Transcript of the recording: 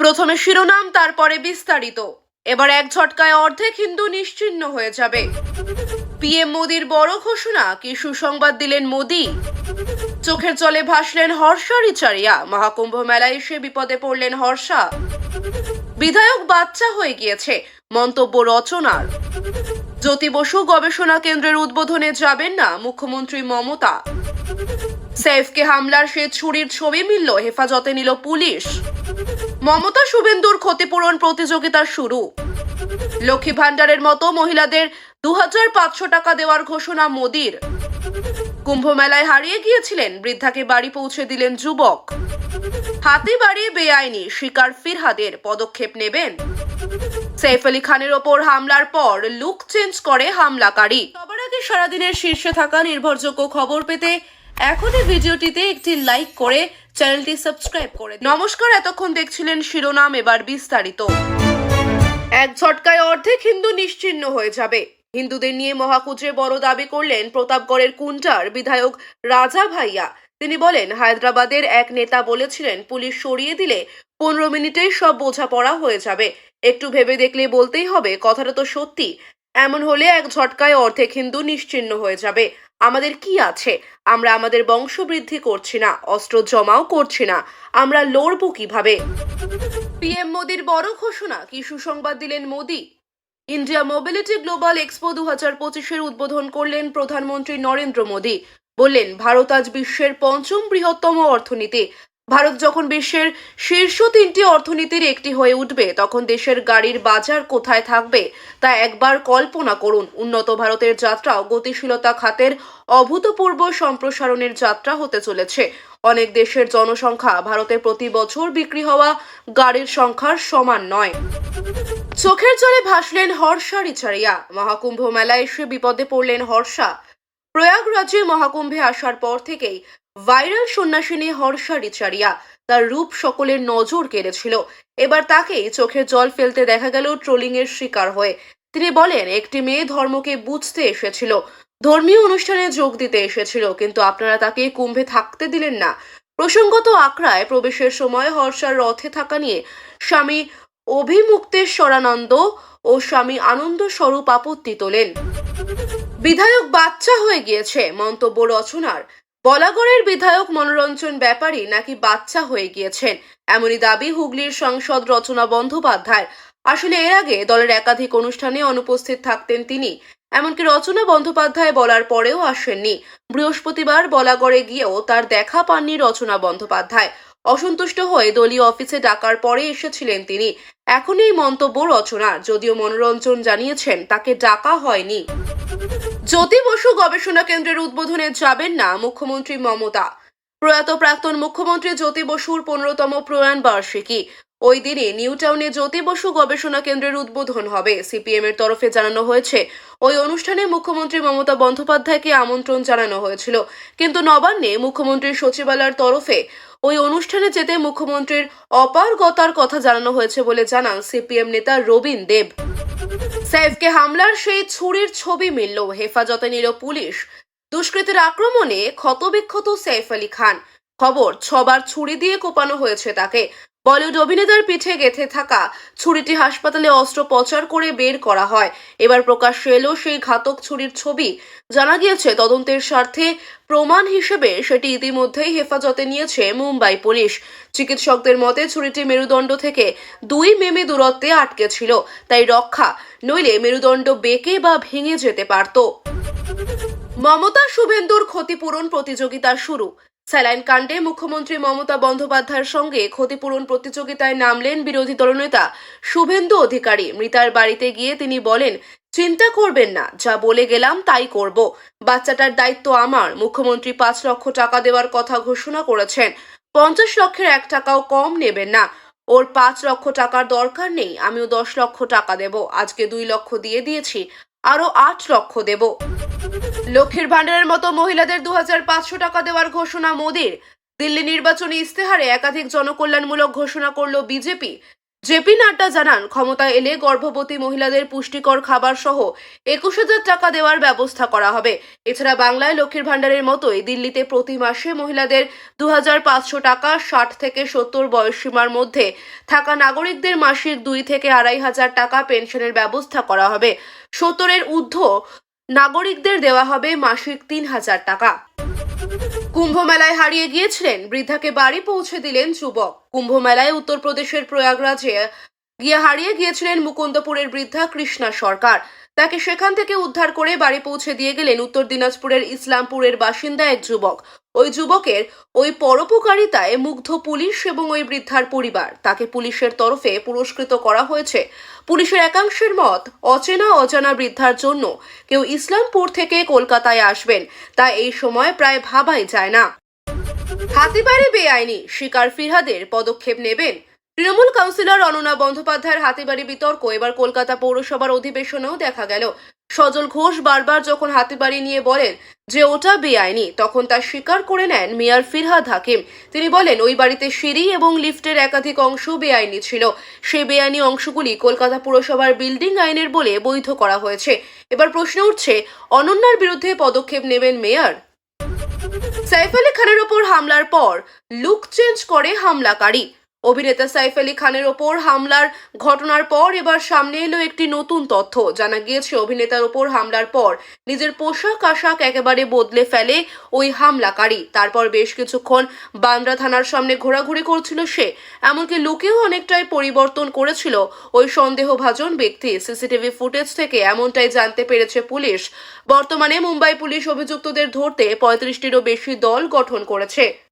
প্রথমে শিরোনাম, তারপরে বিস্তারিত। এবার এক ঝটকায় অর্ধেক হিন্দু নিশ্চিহ্ন হয়ে যাবে। পিএম মোদির বড় ঘোষণা, কি সুসংবাদ দিলেন মোদি? চোখের জলে ভাসলেন হর্ষা রিচারিয়া, মহাকুম্ভ মেলায় এসে বিপদে পড়লেন হর্ষা। বিধায়ক বাচ্চা হয়ে গিয়েছে, মন্তব্য রচনার। জ্যোতি বসু গবেষণা কেন্দ্রের উদ্বোধনে যাবেন না মুখ্যমন্ত্রী মমতা। সেফকে হামলার সে ছুরির ছবি মিলল, হেফাজতে নিল পুলিশ। মমতা শুভেন্দুর ক্ষতিপূরণ প্রতিযোগিতা শুরু। লক্ষ্মী ভাণ্ডারের মতো মহিলাদের দু টাকা দেওয়ার ঘোষণা মোদির। কুম্ভ মেলায় হারিয়ে গিয়েছিলেন, বৃদ্ধাকে বাড়ি পৌঁছে দিলেন যুবক। হাতি বাড়িয়ে বেআইনি শিকার ফিরহাদের পদক্ষেপ নেবেন। সৈফ আলী খানের ওপর হামলার পর লুক চেঞ্জ করে হামলাকারী। সবার আগে সারাদিনের শীর্ষে থাকা নির্ভরযোগ্য খবর পেতে এখনই ভিডিওটিতে একটি লাইক করে চ্যানেলটি সাবস্ক্রাইব করে নমস্কার, এতক্ষণ দেখছিলেন শিরোনাম, এবার বিস্তারিত। এক ঝটকায় অর্ধেক হিন্দু নিশ্চিহ্ন হয়ে যাবে। হিন্দুদের নিয়ে মহাকুচে বড় দাবি করলেন প্রতাপগড়ের কুন্টার বিধায়ক রাজা ভাইয়া। তিনি বলেন, হায়দ্রাবাদের এক নেতা বলেছিলেন, পুলিশ সরিয়ে দিলে পনেরো মিনিটেই সব বোঝাপড়া হয়ে যাবে। একটু ভেবে দেখলে বলতেই হবে, কথাটা তো সত্যি। এমন হলে এক ঝটকায় অর্ধেক হিন্দু নিশ্চিহ্ন হয়ে যাবে। আমাদের কি আছে? আমরা আমাদের বংশবৃদ্ধি করছি না, অস্ত্র জমাও করছি না, আমরা লড়বো কীভাবে? পিএম মোদির বড় ঘোষণা, কি সুসংবাদ দিলেন Modi? India mobility global expo দু হাজার পঁচিশের উদ্বোধন করলেন প্রধানমন্ত্রী নরেন্দ্র মোদী। বললেন, ভারত আজ বিশ্বের পঞ্চম বৃহত্তম অর্থনীতি ভারত যখন বিশ্বের শীর্ষ তিনটি অর্থনীতির একটি হয়ে উঠবে, তখন দেশের গাড়ির বাজার কোথায় থাকবে, তা একবার কল্পনা করুন। উন্নত ভারতের যাত্রাও গতিশীলতা খাতের অভূতপূর্ব সম্প্রসারণের যাত্রা হতে চলেছে। অনেক দেশের জনসংখ্যা ভারতে প্রতি বছর বিক্রি হওয়া গাড়ির সংখ্যার সমান নয়। চোখের জলে ভাসলেন হর্ষা রিচারিয়া। মহাকুম্ভ মেলায় এসে বিপদে পড়লেন হর্ষা। প্রয়াগরাজে মহাকুম্ভে আসার পর থেকেই ভাইরাল সন্ন্যাসিনী হর্ষা রিচারিয়া তার রূপ সকলের নজর কেড়েছিল। এবার তাকেই চোখের জল ফেলতে দেখা গেল ট্রোলিং এর শিকার হয়ে। তিনি বলেন, একটি মেয়ে ধর্মকে বুঝতে এসেছিল, ধর্মীয় অনুষ্ঠানে যোগ দিতে এসেছিল, কিন্তু আপনারা তাকে কুম্ভে থাকতে দিলেন না। প্রসঙ্গত আকড়ায় প্রবেশের সময় হর্ষার রথে থাকা নিয়ে স্বামী অভিমুক্তেশ্বরানন্দ ও স্বামী আনন্দ স্বরূপ আপত্তি তোলেন। বিধায়ক বাচ্চা হয়ে গিয়েছে মন্তব্য রচনার। বলাগড়ের বিধায়ক মনোরঞ্জন ব্যাপারী নাকি বাচ্চা হয়ে গিয়েছেন। এমনই দাবি হুগলির সংসদ রচনা বন্দ্যোপাধ্যায়। আসলে এর আগে দলের একাধিক অনুষ্ঠানে অনুপস্থিত থাকতেন তিনি। এমনকি রচনা বন্দ্যোপাধ্যায় বলার পরেও আসেননি। বৃহস্পতিবার বলাগড়ে গিয়েও তার দেখা পাননি রচনা বন্দ্যোপাধ্যায়। অসন্তুষ্ট হয়ে দলীয় অফিসে ডাকার পরে এসেছিলেন তিনি। এখন এই মন্তব্য রচনার যদিও মনোরঞ্জন জানিয়েছেন, তাকে ডাকা হয়নি। জ্যোতি বসু গবেষণা কেন্দ্রের উদ্বোধনে যাবেন না মুখ্যমন্ত্রী মমতা। প্রয়াত প্রাক্তন মুখ্যমন্ত্রী জ্যোতি বসুর পনেরোতম প্রয়াণ বার্ষিকী। ওই দিনে নিউ টাউনে জ্যোতি বসু গবেষণা কেন্দ্রের উদ্বোধন হবে। সিপিএম এর তরফে জানানো হয়েছে ওই অনুষ্ঠানে মুখ্যমন্ত্রী মমতা বন্দ্যোপাধ্যায়কে আমন্ত্রণ জানানো হয়েছিল। কিন্তু নবান্নে মুখ্যমন্ত্রীর সচিবালয়ের তরফে ওই অনুষ্ঠানে যেতে মুখ্যমন্ত্রীর অপারগতার কথা জানানো হয়েছে বলে জানান সিপিএম নেতা রবীন দেব। সাইফকে হামলার সেই ছুরির ছবি মিলল। হেফাজতে নিল পুলিশ। দুষ্কৃতের আক্রমণে ক্ষতবিক্ষত সাইফ আলী খান। খবর, ছবার ছুরি দিয়ে কোপানো হয়েছে তাকে। বলিউড অভিনেতার পিঠে গেথে থাকা ছুরিটি হাসপাতালে অস্ত্রোপচার করে বের করা হয়। এবার প্রকাশ্যে এলো সেই ঘাতক ছুরির ছবি। জানা গিয়েছে, তদন্তের স্বার্থে প্রমাণ হিসেবে সেটি ইতিমধ্যেই হেফাজতে নিয়েছে মুম্বাই পুলিশ। চিকিৎসকদের মতে, ছুরিটি মেরুদণ্ড থেকে দুই মেমে দূরত্বে আটকে ছিল। তাই রক্ষা, নইলে মেরুদণ্ড বেঁকে বা ভেঙে যেতে পারত। মমতা শুভেন্দুর ক্ষতিপূরণ প্রতিযোগিতা শুরু। স্যালাইন কাণ্ডে মুখ্যমন্ত্রী মমতা বন্দ্যোপাধ্যায়ের সঙ্গে ক্ষতিপূরণ প্রতিযোগিতায় নামলেন বিরোধী দলনেতা শুভেন্দু অধিকারী। মৃতার বাড়িতে গিয়ে তিনি বলেন, চিন্তা করবেন না, যা বলে গেলাম তাই করব। বাচ্চাটার দায়িত্ব আমার। মুখ্যমন্ত্রী পাঁচ লক্ষ টাকা দেওয়ার কথা ঘোষণা করেছেন। পঞ্চাশ লক্ষের এক টাকাও কম নেবেন না। ওর পাঁচ লক্ষ টাকার দরকার নেই। আমিও দশ লক্ষ টাকা দেব। আজকে দুই লক্ষ দিয়ে দিয়েছি। আরও আট লক্ষ দেব। লক্ষ্মীর ভাণ্ডারের মতো মহিলাদের দু টাকা দেওয়ার ঘোষণা মোদির। দিল্লি নির্বাচনী ইস্তেহারে একাধিক জনকল্যাণমূলক ঘোষণা করল বিজেপি। জেপি নাড্ডা জানান, ক্ষমতায় এলে গর্ভবতী মহিলাদের পুষ্টিকর খাবার সহ একুশ হাজার টাকা দেওয়ার ব্যবস্থা করা হবে। এছাড়া বাংলায় লক্ষ্মীর ভাণ্ডারের মতোই দিল্লিতে প্রতি মাসে মহিলাদের দু হাজার পাঁচশো টাকা ষাট থেকে সত্তর বয়সসীমার মধ্যে থাকা নাগরিকদের মাসিক দুই থেকে আড়াই হাজার টাকা পেনশনের ব্যবস্থা করা হবে। সত্তরের ঊর্ধ্ব নাগরিকদের দেওয়া হবে মাসিক তিন হাজার টাকা। কুম্ভ মেলায় হারিয়ে গিয়েছিলেন, বৃদ্ধাকে বাড়ি পৌঁছে দিলেন যুবক। কুম্ভমেলায় উত্তরপ্রদেশের প্রয়াগরাজে গিয়ে হারিয়ে গিয়েছিলেন মুকুন্দপুরের বৃদ্ধা কৃষ্ণা সরকার। তাকে সেখান থেকে উদ্ধার করে বাড়ি পৌঁছে দিয়ে গেলেন উত্তর দিনাজপুরের ইসলামপুরের বাসিন্দা এক যুবক। ওই যুবকের ওই পরোপকারিতায় মুগ্ধ পুলিশ এবং ওই বৃদ্ধার পরিবার। তাকে পুলিশের তরফে পুরস্কৃত করা হয়েছে। পুলিশের একাংশের মত, অচেনা অজানা বৃদ্ধার জন্য কেউ ইসলামপুর থেকে কলকাতায় আসবেন, তা এই সময় প্রায় ভাবাই যায় না। হাতিবাড়ি বেআইনি, শিকার ফিরহাদের পদক্ষেপ নেবেন তৃণমূল কাউন্সিলর অননা বন্দ্যোপাধ্যায়ের হাতিবাড়ি বিতর্ক। এবার কলকাতা পৌরসভার অধিবেশনেও দেখা গেল। সজল ঘোষ বারবার যখন হাতিবাড়ি নিয়ে বলেন যে ওটা বেআইনি, তখন তা স্বীকার করে নেন মেয়র ফিরহাদ হাকিম। তিনি বলেন, ওই বাড়িতে সিঁড়ি এবং লিফটের একাধিক অংশ বেআইনি ছিল। সেই বেআইনি অংশগুলি কলকাতা পুরসভার বিল্ডিং আইনের বলে বৈধ করা হয়েছে। এবার প্রশ্ন উঠছে, অনন্যার বিরুদ্ধে পদক্ষেপ নেবেন মেয়র? সাইফ আলী খানের ওপর হামলার পর লুক চেঞ্জ করে হামলাকারী। অভিনেতা সাইফ আলী খানের ওপর হামলার ঘটনার পর এবার সামনে এলো একটি নতুন তথ্য। জানা গিয়েছে, অভিনেতার ওপর হামলার পর নিজের পোশাক, আশাক একেবারে বদলে ফেলে ওই হামলাকারী। তারপর বেশ কিছুক্ষণ বান্দ্রা থানার সামনে ঘোরাঘুরি করছিল সে। এমনকি লুকেও অনেকটাই পরিবর্তন করেছিল ওই সন্দেহভাজন ব্যক্তি। সিসিটিভি ফুটেজ থেকে এমনটাই জানতে পেরেছে পুলিশ। বর্তমানে মুম্বাই পুলিশ অভিযুক্তদের ধরতে পঁয়ত্রিশটিরও বেশি দল গঠন করেছে।